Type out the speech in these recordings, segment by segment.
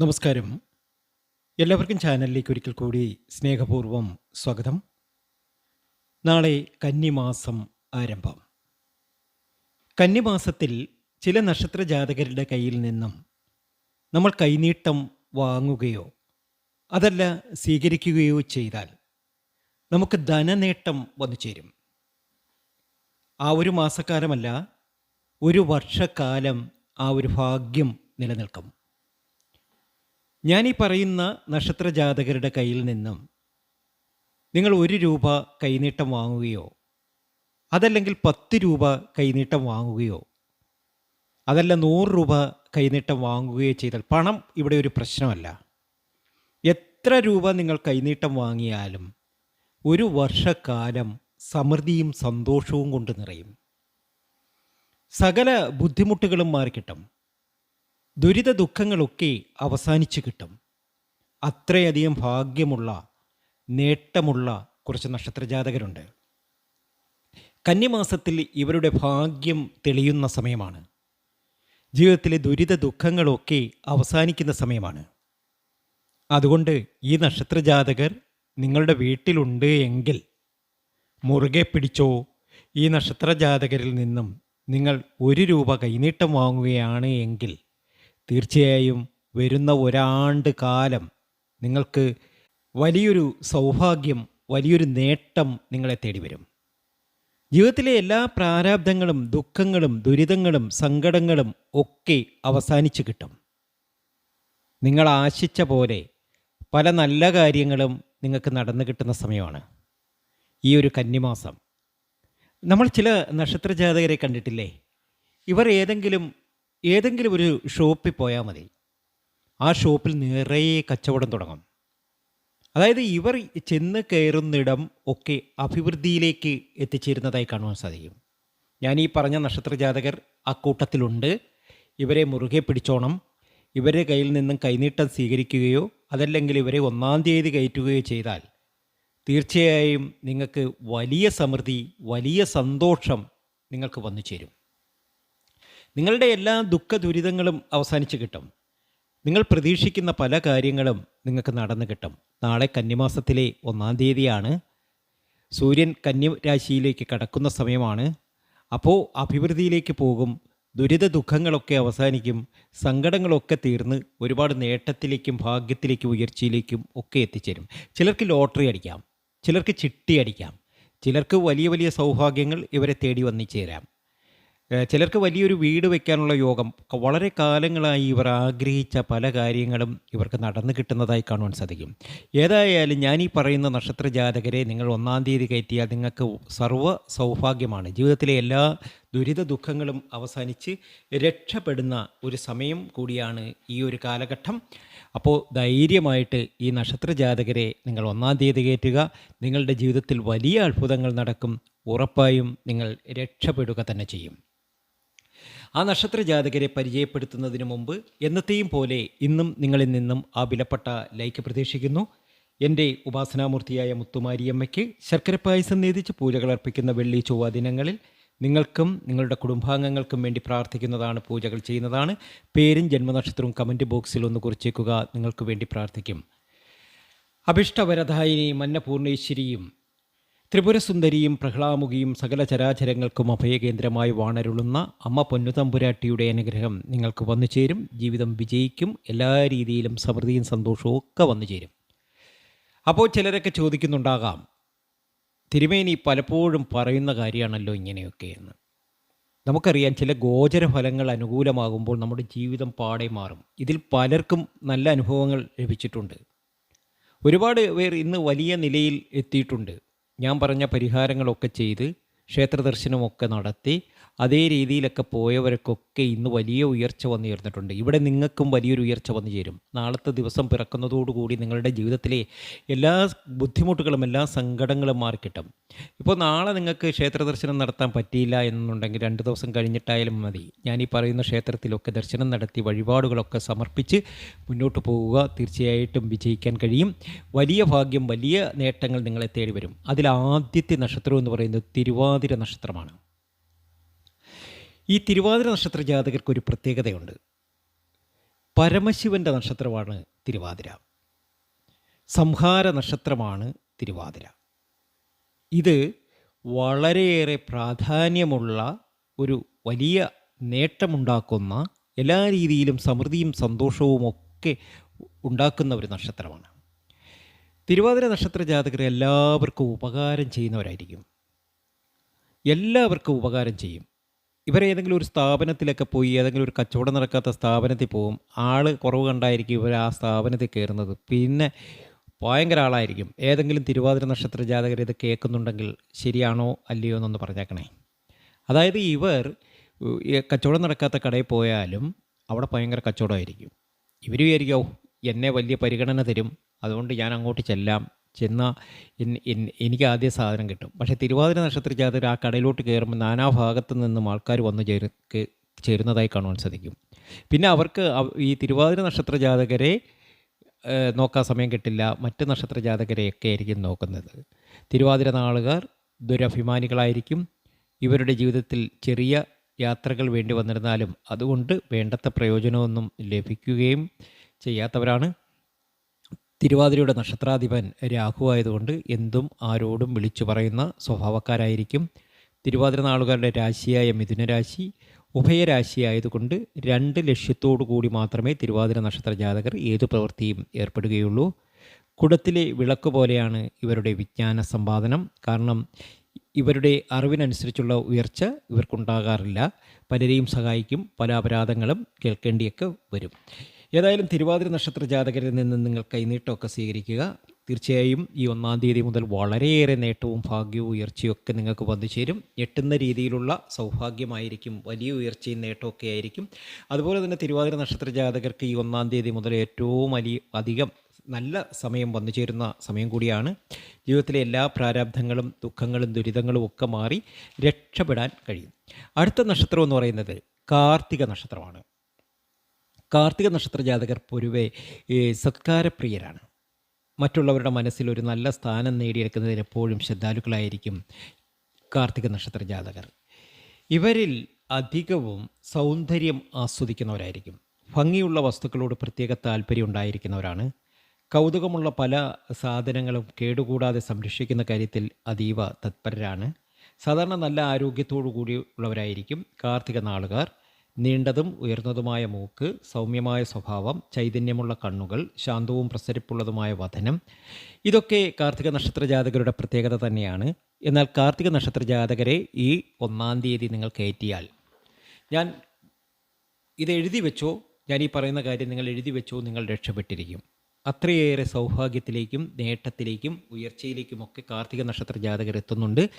നമസ്കാരം. എല്ലാവർക്കും ചാനലിലേക്ക് ഒരിക്കൽ കൂടി സ്നേഹപൂർവം സ്വാഗതം. നാളെ കന്നിമാസം ആരംഭം. കന്നിമാസത്തിൽ ചില നക്ഷത്ര ജാതകരുടെ കയ്യിൽ നിന്നും നമ്മൾ കൈനീട്ടം വാങ്ങുകയോ അതല്ല സ്വീകരിക്കുകയോ ചെയ്താൽ നമുക്ക് ധനനേട്ടം വന്നു ചേരും. ആ ഒരു മാസക്കാലമല്ല ഒരു വർഷക്കാലം ആ ഒരു ഭാഗ്യം നിലനിൽക്കും. ഞാൻ ഈ പറയുന്ന നക്ഷത്ര ജാതകരുടെ കയ്യിൽ നിന്നും നിങ്ങൾ ഒരു രൂപ കൈനീട്ടം വാങ്ങുകയോ അതല്ലെങ്കിൽ പത്ത് രൂപ കൈനീട്ടം വാങ്ങുകയോ അതല്ല നൂറ് രൂപ കൈനീട്ടം വാങ്ങുകയോ ചെയ്താൽ പണം ഇവിടെ ഒരു പ്രശ്നമല്ല. എത്ര രൂപ നിങ്ങൾ കൈനീട്ടം വാങ്ങിയാലും ഒരു വർഷക്കാലം സമൃദ്ധിയും സന്തോഷവും കൊണ്ട് നിറയും. സകല ബുദ്ധിമുട്ടുകളും മാറിക്കിട്ടും. ദുരിത ദുഃഖങ്ങളൊക്കെ അവസാനിച്ചു കിട്ടും. അത്രയധികം ഭാഗ്യമുള്ള നേട്ടമുള്ള കുറച്ച് നക്ഷത്രജാതകരുണ്ട്. കന്നിമാസത്തിൽ ഇവരുടെ ഭാഗ്യം തെളിയുന്ന സമയമാണ്. ജീവിതത്തിലെ ദുരിത ദുഃഖങ്ങളൊക്കെ അവസാനിക്കുന്ന സമയമാണ്. അതുകൊണ്ട് ഈ നക്ഷത്രജാതകർ നിങ്ങളുടെ വീട്ടിലുണ്ട് എങ്കിൽ മുറുകെ പിടിച്ചോ ഈ നക്ഷത്രജാതകരിൽ നിന്നും നിങ്ങൾ ഒരു രൂപ കൈനീട്ടം വാങ്ങുകയാണ് എങ്കിൽ തീർച്ചയായും വരുന്ന ഒരാണ്ട് കാലം നിങ്ങൾക്ക് വലിയൊരു സൗഭാഗ്യം വലിയൊരു നേട്ടം നിങ്ങളെ തേടി വരും ജീവിതത്തിലെ എല്ലാ പ്രാരാബ്ദങ്ങളും ദുഃഖങ്ങളും ദുരിതങ്ങളും സങ്കടങ്ങളും ഒക്കെ അവസാനിച്ചു കിട്ടും. നിങ്ങൾ ആശിച്ച പോലെ പല നല്ല കാര്യങ്ങളും നിങ്ങൾക്ക് നടന്നു കിട്ടുന്ന സമയമാണ്. ഈ ഒരു കന്നിമാസം. നമ്മൾ ചില നക്ഷത്ര ജാതകരെ കണ്ടിട്ടില്ലേ? ഇവർ ഏതെങ്കിലും ഏതെങ്കിലും ഒരു ഷോപ്പിൽ പോയാൽ മതി. ആ ഷോപ്പിൽ നിറയെ കച്ചവടം തുടങ്ങും. അതായത് ഇവർ ചെന്ന് കയറുന്നിടം ഒക്കെ അഭിവൃദ്ധിയിലേക്ക് എത്തിച്ചേരുന്നതായി കാണുവാൻ സാധിക്കും. ഞാൻ ഈ പറഞ്ഞ നക്ഷത്ര ജാതകർ അക്കൂട്ടത്തിലുണ്ട് ഇവരെ മുറുകെ പിടിച്ചോണം. ഇവരുടെ കയ്യിൽ നിന്നും കൈനീട്ടം സ്വീകരിക്കുകയോ അതല്ലെങ്കിൽ ഇവരെ ഒന്നാം തീയതി കയറ്റുകയോ ചെയ്താൽ തീർച്ചയായും നിങ്ങൾക്ക് വലിയ സമൃദ്ധി വലിയ സന്തോഷം നിങ്ങൾക്ക് വന്നു ചേരും നിങ്ങളുടെ എല്ലാ ദുഃഖ ദുരിതങ്ങളും അവസാനിച്ച് കിട്ടും. നിങ്ങൾ പ്രതീക്ഷിക്കുന്ന പല കാര്യങ്ങളും നിങ്ങൾക്ക് നടന്നു കിട്ടും. നാളെ കന്നിമാസത്തിലെ ഒന്നാം തീയതിയാണ്. സൂര്യൻ കന്യരാശിയിലേക്ക് കടക്കുന്ന സമയമാണ്. അപ്പോൾ അഭിവൃദ്ധിയിലേക്ക് പോകും. ദുരിത ദുഃഖങ്ങളൊക്കെ അവസാനിക്കും. സങ്കടങ്ങളൊക്കെ തീർന്ന് ഒരുപാട് നേട്ടത്തിലേക്കും ഭാഗ്യത്തിലേക്കും ഉയർച്ചയിലേക്കും ഒക്കെ എത്തിച്ചേരും. ചിലർക്ക് ലോട്ടറി അടിക്കാം. ചിലർക്ക് ചിട്ടി അടിക്കാം. ചിലർക്ക് വലിയ വലിയ സൗഭാഗ്യങ്ങൾ ഇവരെ തേടി വന്നു ചേരാം ഏഹ് ചിലർക്ക് വലിയൊരു വീട് വയ്ക്കാനുള്ള യോഗം. വളരെ കാലങ്ങളായി ഇവർ ആഗ്രഹിച്ച പല കാര്യങ്ങളും ഇവർക്ക് നടന്നു കിട്ടുന്നതായി കാണുവാൻ സാധിക്കും. ഏതായാലും ഞാൻ ഈ പറയുന്ന നക്ഷത്ര ജാതകരെ നിങ്ങൾ ഒന്നാം തീയതി കയറ്റിയാൽ നിങ്ങൾക്ക് സർവ സൗഭാഗ്യമാണ്. ജീവിതത്തിലെ എല്ലാ ദുരിത ദുഃഖങ്ങളും അവസാനിച്ച് രക്ഷപ്പെടുന്ന ഒരു സമയം കൂടിയാണ് ഈ ഒരു കാലഘട്ടം. അപ്പോൾ ധൈര്യമായിട്ട് ഈ നക്ഷത്ര ജാതകരെ നിങ്ങൾ ഒന്നാം തീയതി കയറ്റുക. നിങ്ങളുടെ ജീവിതത്തിൽ വലിയ അത്ഭുതങ്ങൾ നടക്കും. ഉറപ്പായും നിങ്ങൾ രക്ഷപ്പെടുക തന്നെ ചെയ്യും. ആ നക്ഷത്ര ജാതകരെ പരിചയപ്പെടുത്തുന്നതിന് മുമ്പ് എന്നത്തെയും പോലെ ഇന്നും നിങ്ങളിൽ നിന്നും ആ വിലപ്പെട്ട ലൈക്ക് പ്രതീക്ഷിക്കുന്നു. എന്റെ ഉപാസനാമൂർത്തിയായ മുത്തുമാരിയമ്മയ്ക്ക് ശർക്കര പായസം നീതിച്ച് പൂജകൾ അർപ്പിക്കുന്ന വെള്ളി ചൊവ്വ ദിനങ്ങളിൽ നിങ്ങൾക്കും നിങ്ങളുടെ കുടുംബാംഗങ്ങൾക്കും വേണ്ടി പ്രാർത്ഥിക്കുന്നതാണ് പൂജകൾ ചെയ്യുന്നതാണ്. പേരും ജന്മനക്ഷത്രവും കമന്റ് ബോക്സിൽ ഒന്ന് കുറിച്ചേക്കുക നിങ്ങൾക്ക് വേണ്ടി പ്രാർത്ഥിക്കും. അഭിഷ്ടവരധായിനി മന്നപൂർണേശ്വരിയും ത്രിപുരസുന്ദരിയും പ്രഹ്ലാമുകിയും സകല ചരാചരങ്ങൾക്കും അഭയകേന്ദ്രമായി വാണരുളുന്ന അമ്മ പൊന്നുതമ്പുരാട്ടിയുടെ അനുഗ്രഹം നിങ്ങൾക്ക് വന്നു ചേരും. ജീവിതം വിജയിക്കും. എല്ലാ രീതിയിലും സമൃദ്ധിയും സന്തോഷവും ഒക്കെ വന്നു ചേരും. അപ്പോൾ ചിലരൊക്കെ ചോദിക്കുന്നുണ്ടാകാം തിരുമേനി പലപ്പോഴും പറയുന്ന കാര്യമാണല്ലോ ഇങ്ങനെയൊക്കെ എന്ന്. നമുക്കറിയാം ചില ഗോചര ഫലങ്ങൾ അനുകൂലമാകുമ്പോൾ നമ്മുടെ ജീവിതം പാടെ മാറും. ഇതിൽ പലർക്കും നല്ല അനുഭവങ്ങൾ ലഭിച്ചിട്ടുണ്ട്. ഒരുപാട് പേർ ഇന്ന് വലിയ നിലയിൽ എത്തിയിട്ടുണ്ട്. ഞാൻ പറഞ്ഞ പരിഹാരങ്ങളൊക്കെ ചെയ്ത് ക്ഷേത്ര ദർശനമൊക്കെ നടത്തി അതേ രീതിയിലൊക്കെ പോയവർക്കൊക്കെ ഇന്ന് വലിയ ഉയർച്ച വന്നു ചേർന്നിട്ടുണ്ട്. ഇവിടെ നിങ്ങൾക്കും വലിയൊരു ഉയർച്ച വന്നു ചേരും. നാളത്തെ ദിവസം പിറക്കുന്നതോടുകൂടി നിങ്ങളുടെ ജീവിതത്തിലെ എല്ലാ ബുദ്ധിമുട്ടുകളും എല്ലാ സങ്കടങ്ങളും മാറിക്കിട്ടും ഇപ്പോൾ നാളെ നിങ്ങൾക്ക് ക്ഷേത്ര ദർശനം നടത്താൻ പറ്റിയില്ല എന്നുണ്ടെങ്കിൽ രണ്ട് ദിവസം കഴിഞ്ഞിട്ടായാലും മതി. ഞാൻ ഈ പറയുന്ന ക്ഷേത്രത്തിലൊക്കെ ദർശനം നടത്തി വഴിപാടുകളൊക്കെ സമർപ്പിച്ച് മുന്നോട്ട് പോവുക. തീർച്ചയായിട്ടും വിജയിക്കാൻ കഴിയും. വലിയ ഭാഗ്യം വലിയ നേട്ടങ്ങൾ നിങ്ങളെ തേടി വരും അതിൽ ആദ്യത്തെ നക്ഷത്രം എന്ന് പറയുന്നത് തിരുവാതിര നക്ഷത്രമാണ്. ഈ തിരുവാതിര നക്ഷത്ര ജാതകർക്ക് ഒരു പ്രത്യേകതയുണ്ട്. പരമശിവന്റെ നക്ഷത്രമാണ് തിരുവാതിര. സംഹാര നക്ഷത്രമാണ് തിരുവാതിര. ഇത് വളരെയേറെ പ്രാധാന്യമുള്ള ഒരു വലിയ നേട്ടമുണ്ടാക്കുന്ന എല്ലാ രീതിയിലും സമൃദ്ധിയും സന്തോഷവും ഒക്കെ ഉണ്ടാക്കുന്ന ഒരു നക്ഷത്രമാണ്. തിരുവാതിര നക്ഷത്ര ജാതകർ എല്ലാവർക്കും ഉപകാരം ചെയ്യുന്നവരായിരിക്കും. എല്ലാവർക്കും ഉപകാരം ചെയ്യും. ഇവരേതെങ്കിലും ഒരു സ്ഥാപനത്തിലൊക്കെ പോയി ഏതെങ്കിലും ഒരു കച്ചവടം നടക്കാത്ത സ്ഥാപനത്തിൽ പോകും ആൾ കുറവ് കണ്ടായിരിക്കും ഇവർ ആ സ്ഥാപനത്തിൽ കയറുന്നത്. പിന്നെ ഭയങ്കര ആളായിരിക്കും. ഏതെങ്കിലും തിരുവാതിര നക്ഷത്ര ജാതകർ ഇത് കേൾക്കുന്നുണ്ടെങ്കിൽ ശരിയാണോ അല്ലയോ എന്നൊന്ന് പറഞ്ഞേക്കണേ. അതായത് ഇവർ കച്ചവടം നടക്കാത്ത കടയിൽ പോയാലും അവിടെ ഭയങ്കര കച്ചവടമായിരിക്കും. ഇവർ വിചാരിക്കും എന്നെ വലിയ പരിഗണന തരും. അതുകൊണ്ട് ഞാൻ അങ്ങോട്ട് ചെല്ലാം. ചെന്നാൽ എനിക്ക് ആദ്യ സാധനം കിട്ടും. പക്ഷേ തിരുവാതിര നക്ഷത്ര ജാതകർ ആ കടയിലോട്ട് കയറുമ്പോൾ നാനാഭാഗത്തു നിന്നും ആൾക്കാർ വന്ന് ചേരു ചേരുന്നതായി കാണുവാൻ സാധിക്കും. പിന്നെ അവർക്ക് അവ- ഈ തിരുവാതിര നക്ഷത്ര ജാതകരെ നോക്കാൻ സമയം കിട്ടില്ല. മറ്റ് നക്ഷത്ര ജാതകരെയൊക്കെ ആയിരിക്കും നോക്കുന്നത്. തിരുവാതിര നാളുകാർ ദുരഭിമാനികളായിരിക്കും. ഇവരുടെ ജീവിതത്തിൽ ചെറിയ യാത്രകൾ വേണ്ടി വന്നിരുന്നാലും അതുകൊണ്ട് വേണ്ടത്ര പ്രയോജനമൊന്നും ലഭിക്കുകയും ചെയ്യാത്തവരാണ്. തിരുവാതിരയുടെ നക്ഷത്രാധിപൻ രാഹു ആയതുകൊണ്ട് എന്തും ആരോടും വിളിച്ചു പറയുന്ന സ്വഭാവക്കാരായിരിക്കും. തിരുവാതിര നാളുകാരുടെ രാശിയായ മിഥുനരാശി ഉഭയരാശി ആയതുകൊണ്ട് രണ്ട് ലക്ഷ്യത്തോടു കൂടി മാത്രമേ തിരുവാതിര നക്ഷത്ര ജാതകർ ഏതു പ്രവൃത്തിയും ഏർപ്പെടുകയുള്ളൂ. കുടത്തിലെ വിളക്ക് പോലെയാണ് ഇവരുടെ വിജ്ഞാന സമ്പാദനം. കാരണം ഇവരുടെ അറിവിനനുസരിച്ചുള്ള ഉയർച്ച ഇവർക്കുണ്ടാകാറില്ല. പലരെയും സഹായിക്കും. പല അപരാധങ്ങളും കേൾക്കേണ്ടിയൊക്കെ വരും. ഏതായാലും തിരുവാതിര നക്ഷത്ര ജാതകരിൽ നിന്ന് നിങ്ങൾ കൈനീട്ടമൊക്കെ സ്വീകരിക്കുക. തീർച്ചയായും ഈ ഒന്നാം തീയതി മുതൽ വളരെയേറെ നേട്ടവും ഭാഗ്യവും ഉയർച്ചയും ഒക്കെ നിങ്ങൾക്ക് വന്നു ചേരും. ഞെട്ടുന്ന രീതിയിലുള്ള സൗഭാഗ്യമായിരിക്കും വലിയ ഉയർച്ചയും നേട്ടമൊക്കെ ആയിരിക്കും. അതുപോലെ തന്നെ തിരുവാതിര നക്ഷത്ര ജാതകർക്ക് ഈ ഒന്നാം തീയതി മുതൽ ഏറ്റവും വലിയ അധികം നല്ല സമയം വന്നു ചേരുന്ന സമയം കൂടിയാണ്. ജീവിതത്തിലെ എല്ലാ പ്രാരാബ്ധങ്ങളും ദുഃഖങ്ങളും ദുരിതങ്ങളും ഒക്കെ മാറി രക്ഷപ്പെടാൻ കഴിയും. അടുത്ത നക്ഷത്രം എന്ന് പറയുന്നത് കാർത്തിക നക്ഷത്രമാണ്. കാർത്തിക നക്ഷത്ര ജാതകർ പൊതുവെ ഈ സത്കാരപ്രിയരാണ്. മറ്റുള്ളവരുടെ മനസ്സിൽ ഒരു നല്ല സ്ഥാനം നേടിയെടുക്കുന്നതിന് എപ്പോഴും ശ്രദ്ധാലുക്കളായിരിക്കും കാർത്തിക നക്ഷത്ര ജാതകർ ഇവരിൽ അധികവും സൗന്ദര്യം ആസ്വദിക്കുന്നവരായിരിക്കും. ഭംഗിയുള്ള വസ്തുക്കളോട് പ്രത്യേക താല്പര്യം ഉണ്ടായിരിക്കുന്നവരാണ്. കൗതുകമുള്ള പല സാധനങ്ങളും കേടുകൂടാതെ സംരക്ഷിക്കുന്ന കാര്യത്തിൽ അതീവ തത്പരരാണ്. സാധാരണ നല്ല ആരോഗ്യത്തോടു കൂടിയുള്ളവരായിരിക്കും കാർത്തിക നാളുകാർ. നീണ്ടതും ഉയർന്നതുമായ മൂക്ക് സൗമ്യമായ സ്വഭാവം ചൈതന്യമുള്ള കണ്ണുകൾ ശാന്തവും പ്രസരിപ്പുള്ളതുമായ വധനം ഇതൊക്കെ കാർത്തിക നക്ഷത്ര ജാതകരുടെ പ്രത്യേകത തന്നെയാണ്. എന്നാൽ കാർത്തിക നക്ഷത്ര ജാതകരെ ഈ ഒന്നാം തീയതി നിങ്ങൾ കയറ്റിയാൽ. ഞാൻ ഇത് എഴുതി വെച്ചോ? ഞാൻ ഈ പറയുന്ന കാര്യം നിങ്ങൾ എഴുതി വെച്ചോ? നിങ്ങൾ രക്ഷപ്പെട്ടിരിക്കും. അത്രയേറെ സൗഭാഗ്യത്തിലേക്കും നേട്ടത്തിലേക്കും ഉയർച്ചയിലേക്കുമൊക്കെ കാർത്തിക നക്ഷത്ര ജാതകർ എത്തുന്നുണ്ട്.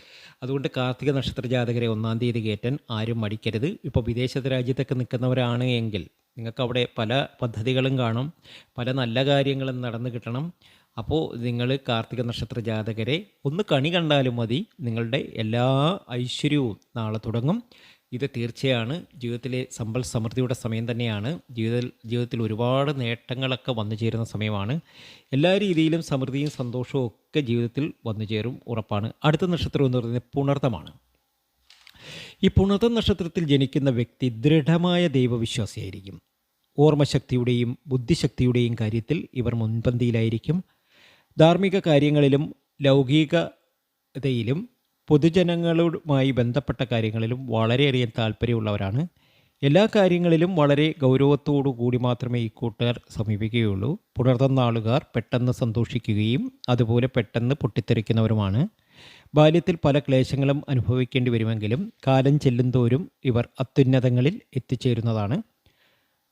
അതുകൊണ്ട് കാർത്തിക നക്ഷത്ര ജാതകരെ ഒന്നാം തീയതി കയറ്റാൻ ആരും മടിക്കരുത്. ഇപ്പോൾ വിദേശ രാജ്യത്തൊക്കെ നിൽക്കുന്നവരാണ് എങ്കിൽ നിങ്ങൾക്ക് അവിടെ പല പദ്ധതികളും കാണും പല നല്ല കാര്യങ്ങളും നടന്നു കിട്ടണം. അപ്പോൾ നിങ്ങൾ കാർത്തിക നക്ഷത്ര ജാതകരെ ഒന്ന് കണി കണ്ടാലും മതി. നിങ്ങളുടെ എല്ലാ ഐശ്വര്യവും നാളെ തുടങ്ങും. ഇത് തീർച്ചയാണ്. ജീവിതത്തിലെ സമ്പൽ സമൃദ്ധിയുടെ സമയം തന്നെയാണ്. ജീവിത ജീവിതത്തിൽ ഒരുപാട് നേട്ടങ്ങളൊക്കെ വന്നു ചേരുന്ന സമയമാണ്. എല്ലാ രീതിയിലും സമൃദ്ധിയും സന്തോഷവും ഒക്കെ ജീവിതത്തിൽ വന്നു ചേരും ഉറപ്പാണ്. അടുത്ത നക്ഷത്രം എന്ന് പറയുന്നത് പുണർത്തമാണ്. ഈ പുണർത്ത നക്ഷത്രത്തിൽ ജനിക്കുന്ന വ്യക്തി ദൃഢമായ ദൈവവിശ്വാസിയായിരിക്കും. ഓർമ്മശക്തിയുടെയും ബുദ്ധിശക്തിയുടെയും കാര്യത്തിൽ ഇവർ മുൻപന്തിയിലായിരിക്കും. ധാർമ്മിക കാര്യങ്ങളിലും ലൗകികതയിലും പൊതുജനങ്ങളുമായി ബന്ധപ്പെട്ട കാര്യങ്ങളിലും വളരെയധികം താല്പര്യമുള്ളവരാണ്. എല്ലാ കാര്യങ്ങളിലും വളരെ ഗൗരവത്തോടു കൂടി മാത്രമേ ഈ കൂട്ടുകാർ സമീപിക്കുകയുള്ളൂ. പുണർത്തുന്ന ആളുകാർ പെട്ടെന്ന് സന്തോഷിക്കുകയും അതുപോലെ പെട്ടെന്ന് പൊട്ടിത്തെറിക്കുന്നവരുമാണ്. ബാല്യത്തിൽ പല ക്ലേശങ്ങളും അനുഭവിക്കേണ്ടി വരുമെങ്കിലും കാലം ചെല്ലുന്തോറും ഇവർ അത്യുന്നതങ്ങളിൽ എത്തിച്ചേരുന്നതാണ്.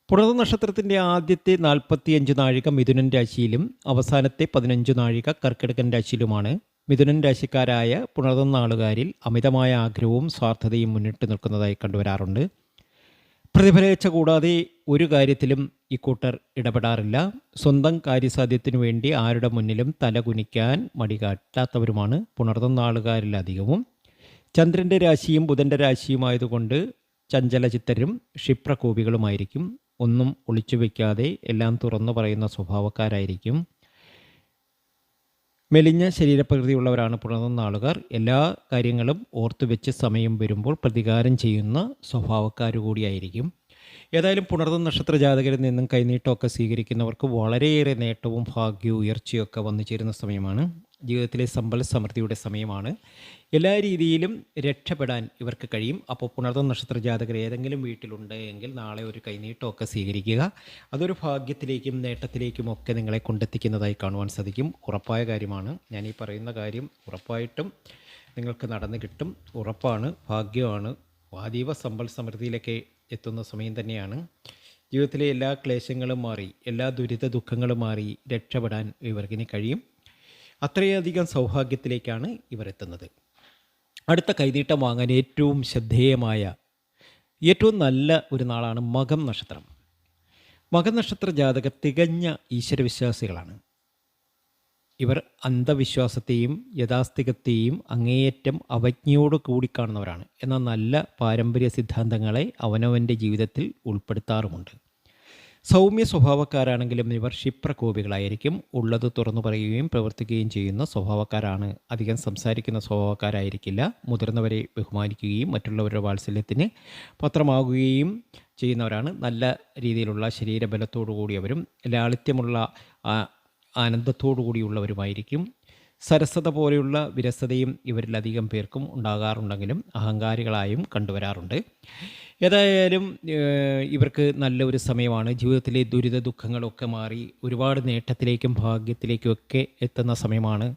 പുണർന്ന നക്ഷത്രത്തിന്റെ ആദ്യത്തെ നാൽപ്പത്തിയഞ്ച് നാഴിക മിഥുനൻ രാശിയിലും അവസാനത്തെ പതിനഞ്ച് നാഴിക കർക്കിടകൻ രാശിയിലുമാണ്. മിഥുനൻ രാശിക്കാരായ പുണർന്ന നാളുകാരിൽ അമിതമായ ആഗ്രഹവും സ്വാർത്ഥതയും മുന്നിട്ട് നിൽക്കുന്നതായി കണ്ടുവരാറുണ്ട്. പ്രതിഫലേച്ഛ കൂടാതെ ഒരു കാര്യത്തിലും ഇക്കൂട്ടർ ഇടപെടാറില്ല. സ്വന്തം കാര്യസാധ്യത്തിനു വേണ്ടി ആരുടെ മുന്നിലും തല കുനിക്കാൻ മടികാട്ടാത്തവരുമാണ് പുണർന്ന അധികവും. ചന്ദ്രന്റെ രാശിയും ബുധന്റെ രാശിയുമായതുകൊണ്ട് ചഞ്ചലചിത്തരും ക്ഷിപ്രകോപികളുമായിരിക്കും. ഒന്നും ഒളിച്ചു വയ്ക്കാതെ എല്ലാം തുറന്നു പറയുന്ന സ്വഭാവക്കാരായിരിക്കും. മെലിഞ്ഞ ശരീരപ്രകൃതിയുള്ളവരാണ് പുണർന്ന ആളുകാർ എല്ലാ കാര്യങ്ങളും ഓർത്തു വെച്ച് സമയം വരുമ്പോൾ പ്രതികാരം ചെയ്യുന്ന സ്വഭാവക്കാർ കൂടിയായിരിക്കും. ഏതായാലും പുണർന്ന നക്ഷത്ര ജാതകരിൽ നിന്നും കൈനീട്ടമൊക്കെ സ്വീകരിക്കുന്നവർക്ക് വളരെയേറെ നേട്ടവും ഭാഗ്യവും ഉയർച്ചയൊക്കെ വന്നു ചേരുന്ന സമയമാണ്. ജീവിതത്തിലെ സമ്പൽ സമൃദ്ധിയുടെ സമയമാണ്. എല്ലാ രീതിയിലും രക്ഷപ്പെടാൻ ഇവർക്ക് കഴിയും. അപ്പോൾ പുണർന്ന നക്ഷത്ര ജാതകർ ഏതെങ്കിലും വീട്ടിലുണ്ട് എങ്കിൽ നാളെ ഒരു കൈനീട്ടമൊക്കെ സ്വീകരിക്കുക. അതൊരു ഭാഗ്യത്തിലേക്കും നേട്ടത്തിലേക്കും ഒക്കെ നിങ്ങളെ കൊണ്ടെത്തിക്കുന്നതായി കാണുവാൻ സാധിക്കും. ഉറപ്പായ കാര്യമാണ്. ഞാൻ ഈ പറയുന്ന കാര്യം ഉറപ്പായിട്ടും നിങ്ങൾക്ക് നടന്നു കിട്ടും. ഉറപ്പാണ് ഭാഗ്യമാണ്. അതീവ സമ്പൽ സമൃദ്ധിയിലൊക്കെ എത്തുന്ന സമയം തന്നെയാണ്. ജീവിതത്തിലെ എല്ലാ ക്ലേശങ്ങളും മാറി എല്ലാ ദുരിത ദുഃഖങ്ങളും മാറി രക്ഷപ്പെടാൻ ഇവർക്കിനി കഴിയും. അത്രയധികം സൗഭാഗ്യത്തിലേക്കാണ് ഇവർ എത്തുന്നത് അടുത്ത കൈനീട്ടം വാങ്ങാൻ ഏറ്റവും ശ്രദ്ധേയമായ ഏറ്റവും നല്ല ഒരു നാളാണ് മകം നക്ഷത്രം. മകം നക്ഷത്ര ജാതകർ തികഞ്ഞ ഈശ്വരവിശ്വാസികളാണ്. ഇവർ അന്ധവിശ്വാസത്തെയും യഥാസ്ഥികത്തെയും അങ്ങേയറ്റം അവജ്ഞയോട് കൂടി കാണുന്നവരാണ്. എന്നാൽ നല്ല പാരമ്പര്യ സിദ്ധാന്തങ്ങളെ അവനവന്റെ ജീവിതത്തിൽ ഉൾപ്പെടുത്താറുമുണ്ട്. സൗമ്യ സ്വഭാവക്കാരാണെങ്കിലും ഇവർ ക്ഷിപ്രകോപികളായിരിക്കും. ഉള്ളത് തുറന്നു പറയുകയും പ്രവർത്തിക്കുകയും ചെയ്യുന്ന സ്വഭാവക്കാരാണ്. അധികം സംസാരിക്കുന്ന സ്വഭാവക്കാരായിരിക്കില്ല. മുതിർന്നവരെ ബഹുമാനിക്കുകയും മറ്റുള്ളവരുടെ വാത്സല്യത്തിന് പത്രമാകുകയും ചെയ്യുന്നവരാണ്. നല്ല രീതിയിലുള്ള ശരീരബലത്തോടു കൂടിയവരും ലാളിത്യമുള്ള ആനന്ദത്തോടു കൂടിയുള്ളവരുമായിരിക്കും സരസത പോലെയുള്ള വിരസതയും ഇവരിലധികം പേർക്കും ഉണ്ടാകാറുണ്ടെങ്കിലും അഹങ്കാരികളായും കണ്ടുവരാറുണ്ട്. ഏതായാലും ഇവർക്ക് നല്ല ഒരു സമയമാണ്. ജീവിതത്തിലെ ദുരിത ദുഃഖങ്ങളൊക്കെ മാറി ഒരുപാട് നേട്ടത്തിലേക്കും ഭാഗ്യത്തിലേക്കും ഒക്കെ എത്തുന്ന സമയമാണ്.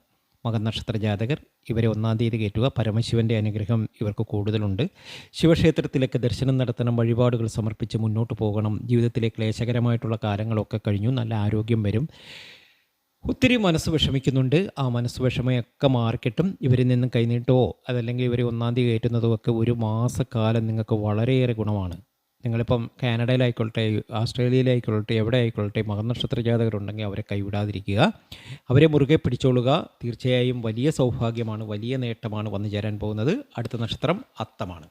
മകനക്ഷത്ര ജാതകർ ഇവരെ ഒന്നാം തീയതി കയറ്റുക. പരമശിവന്റെ അനുഗ്രഹം ഇവർക്ക് കൂടുതലുണ്ട്. ശിവക്ഷേത്രത്തിലൊക്കെ ദർശനം നടത്തണം വഴിപാടുകൾ സമർപ്പിച്ച് മുന്നോട്ട് പോകണം. ജീവിതത്തിലെ ക്ലേശകരമായിട്ടുള്ള കാലങ്ങളൊക്കെ കഴിഞ്ഞു. നല്ല ആരോഗ്യം വരും. ഒത്തിരി മനസ്സ് വിഷമിക്കുന്നുണ്ട്. ആ മനസ്സ് വിഷമയൊക്കെ മാറിക്കിട്ടും. ഇവരിൽ നിന്നും കൈനീട്ടോ അതല്ലെങ്കിൽ ഇവരെ ഒന്നാം തീയതി കയറ്റുന്നതോ ഒക്കെ ഒരു മാസക്കാലം നിങ്ങൾക്ക് വളരെയേറെ ഗുണമാണ്. നിങ്ങളിപ്പം കാനഡയിലായിക്കൊള്ളട്ടെ ആസ്ട്രേലിയയിലായിക്കൊള്ളട്ടെ എവിടെ ആയിക്കൊള്ളട്ടെ മകനക്ഷത്ര ജാതകരുണ്ടെങ്കിൽ അവരെ കൈവിടാതിരിക്കുക. അവരെ മുറുകെ പിടിച്ചോളുക. തീർച്ചയായും വലിയ സൗഭാഗ്യമാണ് വലിയ നേട്ടമാണ് വന്നു ചേരാൻ പോകുന്നത്. അടുത്ത നക്ഷത്രം അത്തമാണ്.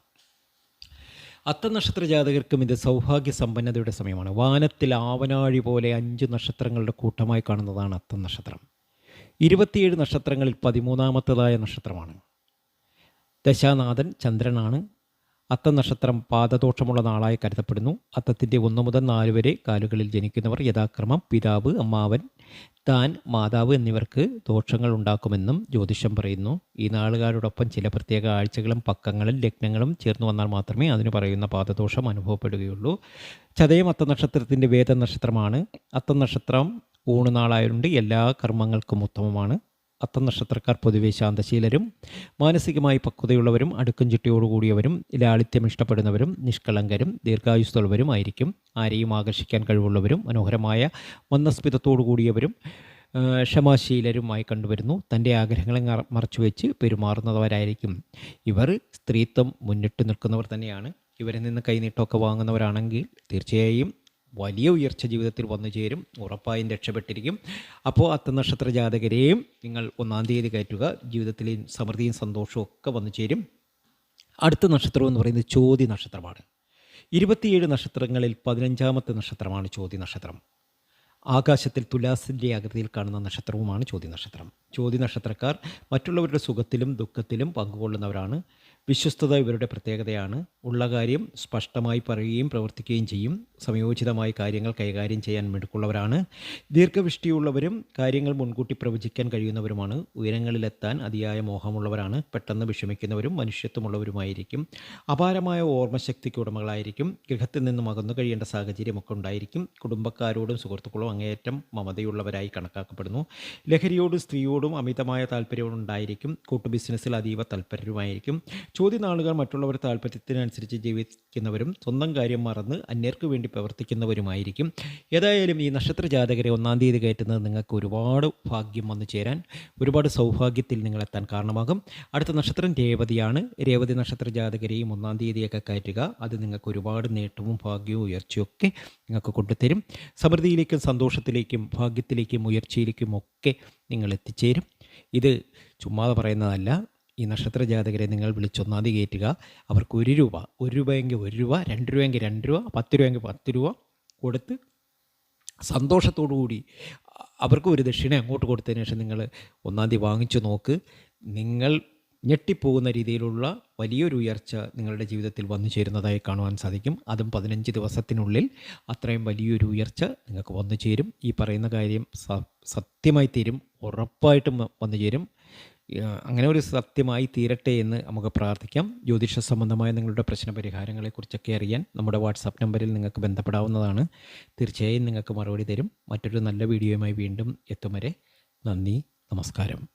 അത്ത നക്ഷത്ര ജാതകർക്കും ഇത് സൗഭാഗ്യ സമ്പന്നതയുടെ സമയമാണ്. വാനത്തിൽ ആവനാഴി പോലെ അഞ്ച് നക്ഷത്രങ്ങളുടെ കൂട്ടമായി കാണുന്നതാണ് അത്തം നക്ഷത്രം ഇരുപത്തിയേഴ് നക്ഷത്രങ്ങളിൽ പതിമൂന്നാമത്തതായ നക്ഷത്രമാണ്. ദശാനാഥൻ ചന്ദ്രനാണ്. അത്ത നക്ഷത്രം പാദദോഷമുള്ള നാളായി കരുതപ്പെടുന്നു. അത്തത്തിന്റെ ഒന്ന് മുതൽ നാല് വരെ കാലുകളിൽ ജനിക്കുന്നവർ യഥാക്രമം പിതാവ് അമ്മാവൻ താൻ മാതാവ് എന്നിവർക്ക് ദോഷങ്ങൾ ഉണ്ടാക്കുമെന്നും ജ്യോതിഷം പറയുന്നു. ഈ നാളുകാരോടൊപ്പം ചില പ്രത്യേക ആഴ്ചകളും പക്കങ്ങളും ലഗ്നങ്ങളും ചേർന്ന് വന്നാൽ മാത്രമേ അതിന് പറയുന്ന പാദദോഷം അനുഭവപ്പെടുകയുള്ളൂ. ചതയം അത്ത നക്ഷത്രത്തിന്റെ വേദ നക്ഷത്രമാണ് അത്ത നക്ഷത്രം ഊണുനാളായതുകൊണ്ട് എല്ലാ കർമ്മങ്ങൾക്കും ഉത്തമമാണ്. അത്ത നക്ഷത്രക്കാർ പൊതുവെ ശാന്തശീലരും മാനസികമായി പക്വതയുള്ളവരും അടുക്കും ചിട്ടയോടുകൂടിയവരും ലാളിത്യം ഇഷ്ടപ്പെടുന്നവരും നിഷ്കളങ്കരും ദീർഘായുസ്തുള്ളവരും ആയിരിക്കും. ആരെയും ആകർഷിക്കാൻ കഴിവുള്ളവരും മനോഹരമായ മന്ദസ്മിതത്തോടു കൂടിയവരും ആ, ക്ഷമാശീലരുമായി കണ്ടുവരുന്നു. തന്റെ ആഗ്രഹങ്ങളെ മറച്ചു മറച്ചുവെച്ച് പെരുമാറുന്നവരായിരിക്കും. ഇവർ സ്ത്രീത്വം മുന്നിട്ട് നിൽക്കുന്നവർ തന്നെയാണ്. ഇവരിൽ നിന്ന് കൈനീട്ടമൊക്കെ വാങ്ങുന്നവരാണെങ്കിൽ തീർച്ചയായും വലിയ ഉയർച്ച ജീവിതത്തിൽ വന്നു ചേരും. ഉറപ്പായും രക്ഷപ്പെട്ടിരിക്കും. അപ്പോൾ അത്തനക്ഷത്ര ജാതകരെയും നിങ്ങൾ ഒന്നാം തീയതി കയറ്റുക. ജീവിതത്തിലെയും സമൃദ്ധിയും സന്തോഷവും ഒക്കെ വന്നു ചേരും. അടുത്ത നക്ഷത്രം എന്ന് പറയുന്നത് ചോതി നക്ഷത്രമാണ്. ഇരുപത്തിയേഴ് നക്ഷത്രങ്ങളിൽ പതിനഞ്ചാമത്തെ നക്ഷത്രമാണ് ചോതി നക്ഷത്രം. ആകാശത്തിൽ തുലാസിന്റെ ആകൃതിയിൽ കാണുന്ന നക്ഷത്രവുമാണ് ചോതി നക്ഷത്രം. ചോതി നക്ഷത്രക്കാർ മറ്റുള്ളവരുടെ സുഖത്തിലും ദുഃഖത്തിലും പങ്കുകൊള്ളുന്നവരാണ്. വിശ്വസ്തത ഇവരുടെ പ്രത്യേകതയാണ്. ഉള്ള കാര്യം സ്പഷ്ടമായി പറയുകയും പ്രവർത്തിക്കുകയും ചെയ്യും. സമയോചിതമായി കാര്യങ്ങൾ കൈകാര്യം ചെയ്യാൻ മിടുക്കുള്ളവരാണ്. ദീർഘവൃഷ്ടിയുള്ളവരും കാര്യങ്ങൾ മുൻകൂട്ടി പ്രവചിക്കാൻ കഴിയുന്നവരുമാണ്. ഉയരങ്ങളിലെത്താൻ അതിയായ മോഹമുള്ളവരാണ്. പെട്ടെന്ന് വിഷമിക്കുന്നവരും മനുഷ്യത്വമുള്ളവരുമായിരിക്കും. അപാരമായ ഓർമ്മശക്തിക്ക് ഉടമകളായിരിക്കും. ഗൃഹത്തിൽ നിന്നും അകന്നു കഴിയേണ്ട സാഹചര്യമൊക്കെ ഉണ്ടായിരിക്കും. കുടുംബക്കാരോടും സുഹൃത്തുക്കളും അങ്ങേയറ്റം മമതയുള്ളവരായി കണക്കാക്കപ്പെടുന്നു. ലഹരിയോടും സ്ത്രീയോടും അമിതമായ താല്പര്യവും ഉണ്ടായിരിക്കും കൂട്ടു ബിസിനസ്സിൽ അതീവ താല്പര്യമായിരിക്കും ചോദ്യനാളുകൾ മറ്റുള്ളവരുടെ താല്പര്യത്തിനനുസരിച്ച് ജീവിക്കുന്നവരും സ്വന്തം കാര്യം മറന്ന് അന്യർക്ക് വേണ്ടി പ്രവർത്തിക്കുന്നവരുമായിരിക്കും. ഏതായാലും ഈ നക്ഷത്ര ജാതകരെ ഒന്നാം തീയതി കയറ്റുന്നത് നിങ്ങൾക്ക് ഒരുപാട് ഭാഗ്യം വന്നു ചേരാൻ ഒരുപാട് സൗഭാഗ്യത്തിൽ നിങ്ങളെത്താൻ കാരണമാകും. അടുത്ത നക്ഷത്രം രേവതിയാണ്. രേവതി നക്ഷത്ര ജാതകരെയും ഒന്നാം തീയതിയൊക്കെ കയറ്റുക. അത് നിങ്ങൾക്ക് ഒരുപാട് നേട്ടവും ഭാഗ്യവും ഉയർച്ചയൊക്കെ നിങ്ങൾക്ക് കൊണ്ടുതരും. സമൃദ്ധിയിലേക്കും സന്തോഷത്തിലേക്കും ഭാഗ്യത്തിലേക്കും ഉയർച്ചയിലേക്കും ഒക്കെ നിങ്ങൾ എത്തിച്ചേരും. ഇത് ചുമ്മാതെ പറയുന്നതല്ല. ഈ നക്ഷത്ര ജാതകരെ നിങ്ങൾ വിളിച്ചൊന്നാതി കയറ്റുക. അവർക്ക് ഒരു രൂപ ഒരു രൂപയെങ്കിൽ ഒരു രൂപ രണ്ട് രൂപയെങ്കിൽ രണ്ട് രൂപ പത്ത് രൂപയെങ്കിൽ പത്ത് രൂപ കൊടുത്ത് സന്തോഷത്തോടു കൂടി അവർക്ക് ഒരു ദക്ഷിണ അങ്ങോട്ട് കൊടുത്തതിന് ശേഷം നിങ്ങൾ ഒന്നാം തീയതി വാങ്ങിച്ചു നോക്ക്. നിങ്ങൾ ഞെട്ടിപ്പോകുന്ന രീതിയിലുള്ള വലിയൊരു ഉയർച്ച നിങ്ങളുടെ ജീവിതത്തിൽ വന്നു ചേരുന്നതായി കാണുവാൻ സാധിക്കും. അതും പതിനഞ്ച് ദിവസത്തിനുള്ളിൽ അത്രയും വലിയൊരു ഉയർച്ച നിങ്ങൾക്ക് വന്നു ചേരും. ഈ പറയുന്ന കാര്യം സത്യമായി തീരും. ഉറപ്പായിട്ടും വന്നു ചേരും. അങ്ങനെ ഒരു സത്യമായി തീരട്ടെ എന്ന് നമുക്ക് പ്രാർത്ഥിക്കാം. ജ്യോതിഷ സംബന്ധമായ നിങ്ങളുടെ പ്രശ്ന പരിഹാരങ്ങളെക്കുറിച്ചൊക്കെ അറിയാൻ നമ്മുടെ വാട്സാപ്പ് നമ്പറിൽ നിങ്ങൾക്ക് ബന്ധപ്പെടാവുന്നതാണ്. തീർച്ചയായും നിങ്ങൾക്ക് മറുപടി തരും. മറ്റൊരു നല്ല വീഡിയോയുമായി വീണ്ടും എത്തും വരെ നന്ദി നമസ്കാരം.